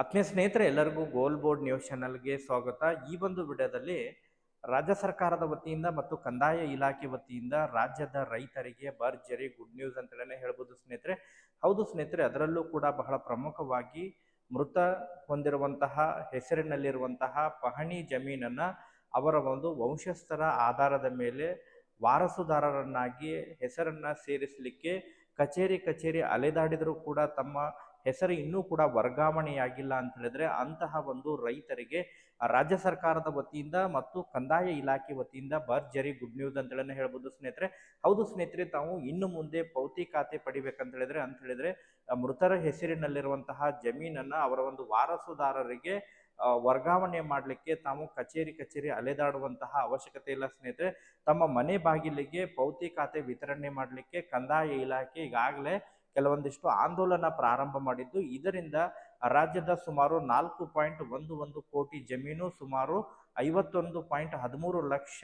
ಆತ್ಮೀಯ ಸ್ನೇಹಿತರೆ, ಎಲ್ಲರಿಗೂ ಗೋಲ್ ಬೋರ್ಡ್ ನ್ಯೂಸ್ ಚಾನಲ್ಗೆ ಸ್ವಾಗತ. ಈ ಒಂದು ವಿಡಿಯೋದಲ್ಲಿ ರಾಜ್ಯ ಸರ್ಕಾರದ ವತಿಯಿಂದ ಮತ್ತು ಕಂದಾಯ ಇಲಾಖೆ ವತಿಯಿಂದ ರಾಜ್ಯದ ರೈತರಿಗೆ ಭರ್ಜರಿ ಗುಡ್ ನ್ಯೂಸ್ ಅಂತಲೇ ಹೇಳ್ಬೋದು ಸ್ನೇಹಿತರೆ. ಹೌದು ಸ್ನೇಹಿತರೆ, ಅದರಲ್ಲೂ ಕೂಡ ಬಹಳ ಪ್ರಮುಖವಾಗಿ ಮೃತ ಹೊಂದಿರುವಂತಹ, ಹೆಸರಿನಲ್ಲಿರುವಂತಹ ಪಹಣಿ ಜಮೀನನ್ನ ಅವರ ಒಂದು ವಂಶಸ್ಥರ ಆಧಾರದ ಮೇಲೆ ವಾರಸುದಾರರನ್ನಾಗಿ ಹೆಸರನ್ನ ಸೇರಿಸಲಿಕ್ಕೆ ಕಚೇರಿ ಕಚೇರಿ ಅಲೆದಾಡಿದರೂ ಕೂಡ ತಮ್ಮ ಹೆಸರು ಇನ್ನೂ ಕೂಡ ವರ್ಗಾವಣೆಯಾಗಿಲ್ಲ ಅಂತ ಹೇಳಿದ್ರೆ ಅಂತಹ ಒಂದು ರೈತರಿಗೆ ರಾಜ್ಯ ಸರ್ಕಾರದ ವತಿಯಿಂದ ಮತ್ತು ಕಂದಾಯ ಇಲಾಖೆ ವತಿಯಿಂದ ಭರ್ಜರಿ ಗುಡ್ ನ್ಯೂಸ್ ಅಂತ ಹೇಳಿ ಹೇಳ್ಬೋದು ಸ್ನೇಹಿತರೆ. ಹೌದು ಸ್ನೇಹಿತರೆ, ತಾವು ಇನ್ನು ಮುಂದೆ ಪೌತಿ ಖಾತೆ ಪಡಿಬೇಕಂತ ಹೇಳಿದ್ರೆ, ಅಂತ ಹೇಳಿದ್ರೆ ಮೃತರ ಹೆಸರಿನಲ್ಲಿರುವಂತಹ ಜಮೀನನ್ನ ಅವರ ಒಂದು ವಾರಸುದಾರರಿಗೆ ವರ್ಗಾವಣೆ ಮಾಡಲಿಕ್ಕೆ ತಾವು ಕಚೇರಿ ಕಚೇರಿ ಅಲೆದಾಡುವಂತಹ ಅವಶ್ಯಕತೆ ಇಲ್ಲ ಸ್ನೇಹಿತರೆ. ತಮ್ಮ ಮನೆ ಬಾಗಿಲಿಗೆ ಪೌತಿ ಖಾತೆ ವಿತರಣೆ ಮಾಡಲಿಕ್ಕೆ ಕಂದಾಯ ಇಲಾಖೆ ಈಗಾಗಲೇ ಕೆಲವೊಂದಿಷ್ಟು ಆಂದೋಲನ ಪ್ರಾರಂಭ ಮಾಡಿದ್ದು. ಇದರಿಂದ ರಾಜ್ಯದ ಸುಮಾರು ನಾಲ್ಕು ಪಾಯಿಂಟ್ ಒಂದು ಒಂದು ಕೋಟಿ ಜಮೀನು ಸುಮಾರು ಐವತ್ತೊಂದು ಪಾಯಿಂಟ್ ಹದಿಮೂರು ಲಕ್ಷ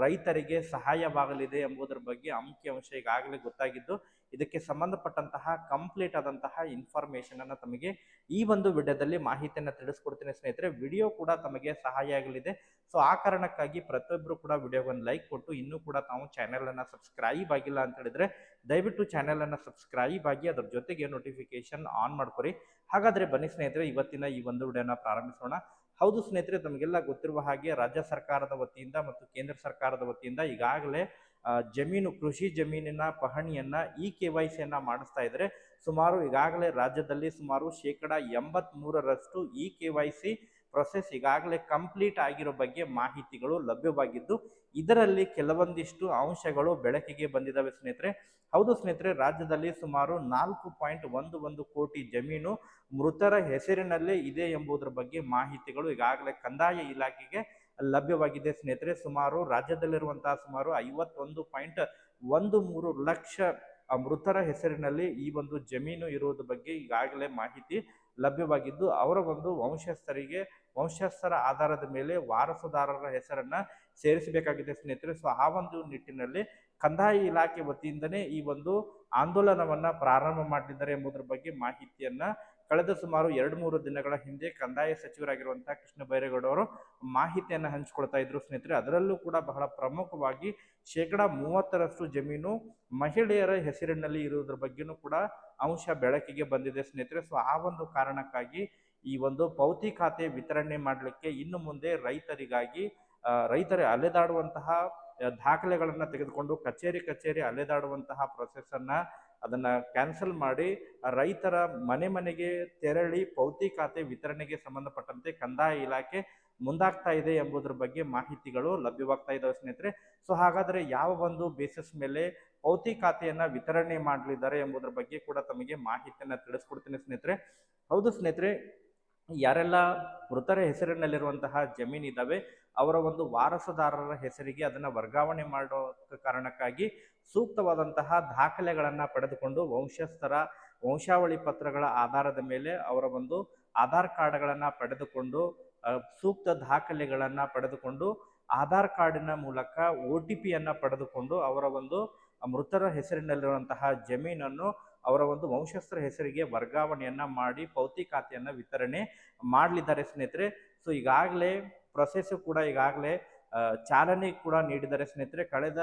ರೈತರಿಗೆ ಸಹಾಯವಾಗಲಿದೆ ಎಂಬುದರ ಬಗ್ಗೆ ಅಂಕಿಅಂಶ ಈಗಾಗಲೇ ಗೊತ್ತಾಗಿದ್ದು, ಇದಕ್ಕೆ ಸಂಬಂಧಪಟ್ಟಂತಹ ಕಂಪ್ಲೀಟ್ ಆದಂತಹ ಇನ್ಫಾರ್ಮೇಶನ್ ಅನ್ನ ತಮಗೆ ಈ ಒಂದು ವಿಡಿಯೋದಲ್ಲಿ ಮಾಹಿತಿಯನ್ನು ತಿಳಿಸ್ಕೊಡ್ತೀನಿ ಸ್ನೇಹಿತರೆ. ವಿಡಿಯೋ ಕೂಡ ತಮಗೆ ಸಹಾಯ ಆಗಲಿದೆ. ಸೊ ಆ ಕಾರಣಕ್ಕಾಗಿ ಪ್ರತಿಯೊಬ್ಬರು ಕೂಡ ವಿಡಿಯೋಗೊಂದು ಲೈಕ್ ಕೊಟ್ಟು, ಇನ್ನೂ ಕೂಡ ತಾವು ಚಾನೆಲ್ ಅನ್ನ ಸಬ್ಸ್ಕ್ರೈಬ್ ಆಗಿಲ್ಲ ಅಂತ ಹೇಳಿದ್ರೆ, ದಯವಿಟ್ಟು ಚಾನೆಲ್ ಅನ್ನ ಸಬ್ಸ್ಕ್ರೈಬ್ ಆಗಿ ಅದ್ರ ಜೊತೆಗೆ ನೋಟಿಫಿಕೇಶನ್ ಆನ್ ಮಾಡ್ಕೊರಿ. ಹಾಗಾದ್ರೆ ಬನ್ನಿ ಸ್ನೇಹಿತರೆ, ಇವತ್ತಿನ ಈ ಒಂದು ವಿಡಿಯೋನ ಪ್ರಾರಂಭಿಸೋಣ. ಹೌದು ಸ್ನೇಹಿತರೆ, ತಮಗೆಲ್ಲ ಗೊತ್ತಿರುವ ಹಾಗೆ ರಾಜ್ಯ ಸರ್ಕಾರದ ವತಿಯಿಂದ ಮತ್ತು ಕೇಂದ್ರ ಸರ್ಕಾರದ ವತಿಯಿಂದ ಈಗಾಗಲೇ ಜಮೀನು, ಕೃಷಿ ಜಮೀನಿನ ಪಹಣಿಯನ್ನ ಇ ಕೆ ವೈ ಸಿಯನ್ನ ಮಾಡಿಸ್ತಾ ಇದ್ರೆ ಸುಮಾರು ಈಗಾಗಲೇ ರಾಜ್ಯದಲ್ಲಿ ಸುಮಾರು ಶೇಕಡ ಎಂಬತ್ ಮೂರರಷ್ಟು E K Y C process ಈಗಾಗಲೇ ಕಂಪ್ಲೀಟ್ ಆಗಿರೋ ಬಗ್ಗೆ ಮಾಹಿತಿಗಳು ಲಭ್ಯವಾಗಿದ್ದು, ಇದರಲ್ಲಿ ಕೆಲವೊಂದಿಷ್ಟು ಅಂಶಗಳು ಬೆಳಕಿಗೆ ಬಂದಿದ್ದಾವೆ ಸ್ನೇಹಿತರೆ. ಹೌದು ಸ್ನೇಹಿತರೆ, ರಾಜ್ಯದಲ್ಲಿ ಸುಮಾರು ನಾಲ್ಕು ಪಾಯಿಂಟ್ ಒಂದು ಒಂದು ಕೋಟಿ ಜಮೀನು ಮೃತರ ಹೆಸರಿನಲ್ಲೇ ಇದೆ ಎಂಬುದರ ಬಗ್ಗೆ ಮಾಹಿತಿಗಳು ಈಗಾಗಲೇ ಕಂದಾಯ ಇಲಾಖೆಗೆ ಲಭ್ಯವಾಗಿದೆ ಸ್ನೇಹಿತರೆ. ಸುಮಾರು ರಾಜ್ಯದಲ್ಲಿರುವಂತಹ ಸುಮಾರು ಐವತ್ತೊಂದು ಪಾಯಿಂಟ್ ಒಂದು ಮೂರು ಲಕ್ಷ ಮೃತರ ಹೆಸರಿನಲ್ಲಿ ಈ ಒಂದು ಜಮೀನು ಇರುವುದ್ರ ಬಗ್ಗೆ ಈಗಾಗಲೇ ಮಾಹಿತಿ ಲಭ್ಯವಾಗಿದ್ದು, ಅವರ ಒಂದು ವಂಶಸ್ಥರಿಗೆ, ವಂಶಸ್ಥರ ಆಧಾರದ ಮೇಲೆ ವಾರಸುದಾರರ ಹೆಸರನ್ನ ಸೇರಿಸಬೇಕಾಗಿದೆ ಸ್ನೇಹಿತರೆ. ಸೊ ಆ ಒಂದು ನಿಟ್ಟಿನಲ್ಲಿ ಕಂದಾಯ ಇಲಾಖೆ ವತಿಯಿಂದನೇ ಈ ಒಂದು ಆಂದೋಲನವನ್ನ ಪ್ರಾರಂಭ ಮಾಡಿದ್ದಾರೆ ಎಂಬುದರ ಬಗ್ಗೆ ಮಾಹಿತಿಯನ್ನ ಕಳೆದ ಸುಮಾರು ಎರಡು ಮೂರು ದಿನಗಳ ಹಿಂದೆ ಕಂದಾಯ ಸಚಿವರಾಗಿರುವಂತಹ ಕೃಷ್ಣ ಬೈರೇಗೌಡ ಅವರು ಮಾಹಿತಿಯನ್ನು ಹಂಚಿಕೊಳ್ತಾ ಇದ್ರು ಸ್ನೇಹಿತರೆ. ಅದರಲ್ಲೂ ಕೂಡ ಬಹಳ ಪ್ರಮುಖವಾಗಿ ಶೇಕಡ ಮೂವತ್ತರಷ್ಟು ಜಮೀನು ಮಹಿಳೆಯರ ಹೆಸರಿನಲ್ಲಿ ಇರುವುದರ ಬಗ್ಗೆನೂ ಕೂಡ ಅಂಶ ಬೆಳಕಿಗೆ ಬಂದಿದೆ ಸ್ನೇಹಿತರೆ. ಸೊ ಆ ಒಂದು ಕಾರಣಕ್ಕಾಗಿ ಈ ಒಂದು ಪೌತಿ ಖಾತೆ ವಿತರಣೆ ಮಾಡಲಿಕ್ಕೆ ಇನ್ನು ಮುಂದೆ ರೈತರಿಗಾಗಿ ರೈತರ ಅಲೆದಾಡುವಂತಹ ದಾಖಲೆಗಳನ್ನು ತೆಗೆದುಕೊಂಡು ಕಚೇರಿ ಕಚೇರಿ ಅಲೆದಾಡುವಂತಹ ಪ್ರೊಸೆಸ್ ಅನ್ನ ಅದನ್ನ ಕ್ಯಾನ್ಸಲ್ ಮಾಡಿ ರೈತರ ಮನೆ ಮನೆಗೆ ತೆರಳಿ ಪೌತಿ ಖಾತೆ ವಿತರಣೆಗೆ ಸಂಬಂಧಪಟ್ಟಂತೆ ಕಂದಾಯ ಇಲಾಖೆ ಮುಂದಾಗ್ತಾ ಇದೆ ಎಂಬುದರ ಬಗ್ಗೆ ಮಾಹಿತಿಗಳು ಲಭ್ಯವಾಗ್ತಾ ಇದಾವೆ ಸ್ನೇಹಿತರೆ. ಸೊ ಹಾಗಾದ್ರೆ ಯಾವ ಒಂದು ಬೇಸಿಸ್ ಮೇಲೆ ಪೌತಿ ಖಾತೆಯನ್ನು ವಿತರಣೆ ಮಾಡಲಿದ್ದಾರೆ ಎಂಬುದರ ಬಗ್ಗೆ ಕೂಡ ತಮಗೆ ಮಾಹಿತಿಯನ್ನು ತಿಳಿಸ್ಕೊಡ್ತೀನಿ ಸ್ನೇಹಿತರೆ. ಹೌದು ಸ್ನೇಹಿತರೆ ಯಾರೆಲ್ಲ ಮೃತರ ಹೆಸರಿನಲ್ಲಿರುವಂತಹ ಜಮೀನು ಇದ್ದಾವೆ ಅವರ ಒಂದು ವಾರಸುದಾರರ ಹೆಸರಿಗೆ ಅದನ್ನ ವರ್ಗಾವಣೆ ಮಾಡೋ ಕಾರಣಕ್ಕಾಗಿ ಸೂಕ್ತವಾದಂತಹ ದಾಖಲೆಗಳನ್ನು ಪಡೆದುಕೊಂಡು ವಂಶಸ್ಥರ ವಂಶಾವಳಿ ಪತ್ರಗಳ ಆಧಾರದ ಮೇಲೆ ಅವರ ಒಂದು ಆಧಾರ್ ಕಾರ್ಡ್ಗಳನ್ನು ಪಡೆದುಕೊಂಡು ಸೂಕ್ತ ದಾಖಲೆಗಳನ್ನು ಪಡೆದುಕೊಂಡು, ಆಧಾರ್ ಕಾರ್ಡಿನ ಮೂಲಕ ಒ ಟಿ ಪಿಯನ್ನು ಪಡೆದುಕೊಂಡು ಅವರ ಒಂದು ಮೃತರ ಹೆಸರಿನಲ್ಲಿರುವಂತಹ ಜಮೀನನ್ನು ಅವರ ಒಂದು ವಂಶಸ್ಥರ ಹೆಸರಿಗೆ ವರ್ಗಾವಣೆಯನ್ನ ಮಾಡಿ ಪೌತಿ ಖಾತೆಯನ್ನ ವಿತರಣೆ ಮಾಡಲಿದ್ದಾರೆ ಸ್ನೇಹಿತರೆ. ಸೊ ಈಗಾಗಲೇ ಪ್ರೊಸೆಸ್ ಕೂಡ ಈಗಾಗಲೇ ಚಾಲನೆ ಕೂಡ ನೀಡಿದ್ದಾರೆ ಸ್ನೇಹಿತರೆ. ಕಳೆದ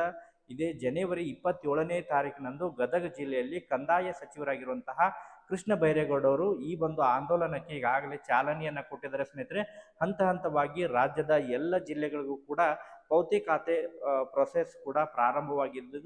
ಇದೇ ಜನವರಿ ಇಪ್ಪತ್ತೇಳನೇ ತಾರೀಕಿನಂದು ಗದಗ ಜಿಲ್ಲೆಯಲ್ಲಿ ಕಂದಾಯ ಸಚಿವರಾಗಿರುವಂತಹ ಕೃಷ್ಣ ಬೈರೇಗೌಡ ಅವರು ಈ ಒಂದು ಆಂದೋಲನಕ್ಕೆ ಈಗಾಗಲೇ ಚಾಲನೆಯನ್ನ ಕೊಟ್ಟಿದ್ದಾರೆ ಸ್ನೇಹಿತರೆ. ಹಂತ ಹಂತವಾಗಿ ರಾಜ್ಯದ ಎಲ್ಲ ಜಿಲ್ಲೆಗಳಿಗೂ ಕೂಡ ಪೌತಿ ಖಾತೆ ಪ್ರೊಸೆಸ್ ಕೂಡ ಪ್ರಾರಂಭವಾಗಿದ್ದು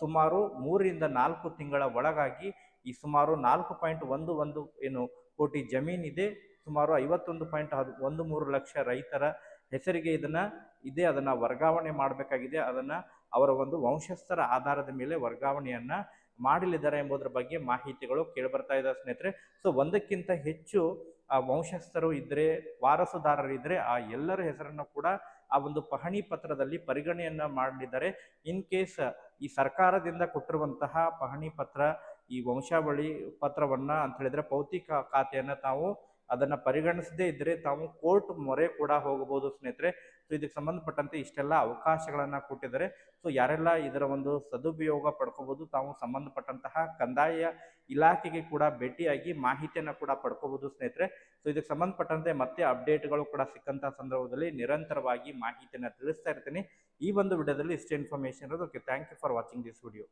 ಸುಮಾರು ಮೂರರಿಂದ ನಾಲ್ಕು ತಿಂಗಳ ಒಳಗಾಗಿ ಈ ಸುಮಾರು ನಾಲ್ಕು ಪಾಯಿಂಟ್ ಒಂದು ಒಂದು ಏನು ಕೋಟಿ ಜಮೀನಿದೆ. ಸುಮಾರು ಐವತ್ತೊಂದು ಪಾಯಿಂಟ್ ಒಂದು ಮೂರು ಲಕ್ಷ ರೈತರ ಹೆಸರಿಗೆ ಇದನ್ನ ಇದೆ, ಅದನ್ನ ವರ್ಗಾವಣೆ ಮಾಡಬೇಕಾಗಿದೆ, ಅದನ್ನ ಅವರ ಒಂದು ವಂಶಸ್ಥರ ಆಧಾರದ ಮೇಲೆ ವರ್ಗಾವಣೆಯನ್ನ ಮಾಡಲಿದ್ದಾರೆ ಎಂಬುದರ ಬಗ್ಗೆ ಮಾಹಿತಿಗಳು ಕೇಳಿಬರ್ತಾ ಇದ್ದಾರೆ ಸ್ನೇಹಿತರೆ. ಸೊ ಒಂದಕ್ಕಿಂತ ಹೆಚ್ಚು ವಂಶಸ್ಥರು ಇದ್ರೆ, ವಾರಸುದಾರರಿದ್ರೆ ಆ ಎಲ್ಲರ ಹೆಸರನ್ನು ಕೂಡ ಆ ಒಂದು ಪಹಣಿ ಪತ್ರದಲ್ಲಿ ಪರಿಗಣನೆಯನ್ನ ಮಾಡಲಿದ್ದಾರೆ ಇನ್ ಕೇಸ್ ಈ ಸರ್ಕಾರದಿಂದ ಕೊಟ್ಟಿರುವಂತಹ ಪಹಣಿ ಪತ್ರ, ಈ ವಂಶಾವಳಿ ಪತ್ರವನ್ನ ಅಂತ ಹೇಳಿದ್ರೆ ಭೌತಿಕ ಖಾತೆಯನ್ನ ತಾವು ಅದನ್ನ ಪರಿಗಣಿಸದೇ ಇದ್ರೆ ತಾವು ಕೋರ್ಟ್ ಮೊರೆ ಕೂಡ ಹೋಗಬಹುದು ಸ್ನೇಹಿತರೆ. ಸೊ ಇದಕ್ಕೆ ಸಂಬಂಧಪಟ್ಟಂತೆ ಇಷ್ಟೆಲ್ಲ ಅವಕಾಶಗಳನ್ನು ಕೊಟ್ಟಿದ್ದಾರೆ. ಸೊ ಯಾರೆಲ್ಲ ಇದರ ಒಂದು ಸದುಪಯೋಗ ಪಡ್ಕೋಬಹುದು ತಾವು ಸಂಬಂಧಪಟ್ಟಂತಹ ಕಂದಾಯ ಇಲಾಖೆಗೆ ಕೂಡ ಭೇಟಿಯಾಗಿ ಮಾಹಿತಿಯನ್ನ ಕೂಡ ಪಡ್ಕೋಬಹುದು ಸ್ನೇಹಿತರೆ. ಸೊ ಇದಕ್ಕೆ ಸಂಬಂಧಪಟ್ಟಂತೆ ಮತ್ತೆ ಅಪ್ಡೇಟ್ಗಳು ಕೂಡ ಸಿಕ್ಕಂತಹ ಸಂದರ್ಭದಲ್ಲಿ ನಿರಂತರವಾಗಿ ಮಾಹಿತಿಯನ್ನು ತಿಳಿಸ್ತಾ ಇರ್ತೀನಿ. ಈ ಒಂದು ವಿಡಿಯೋದಲ್ಲಿ ಇಷ್ಟೇ ಇನ್ಫಾರ್ಮೇಶನ್ ಇರೋದು. Okay thank you for watching this video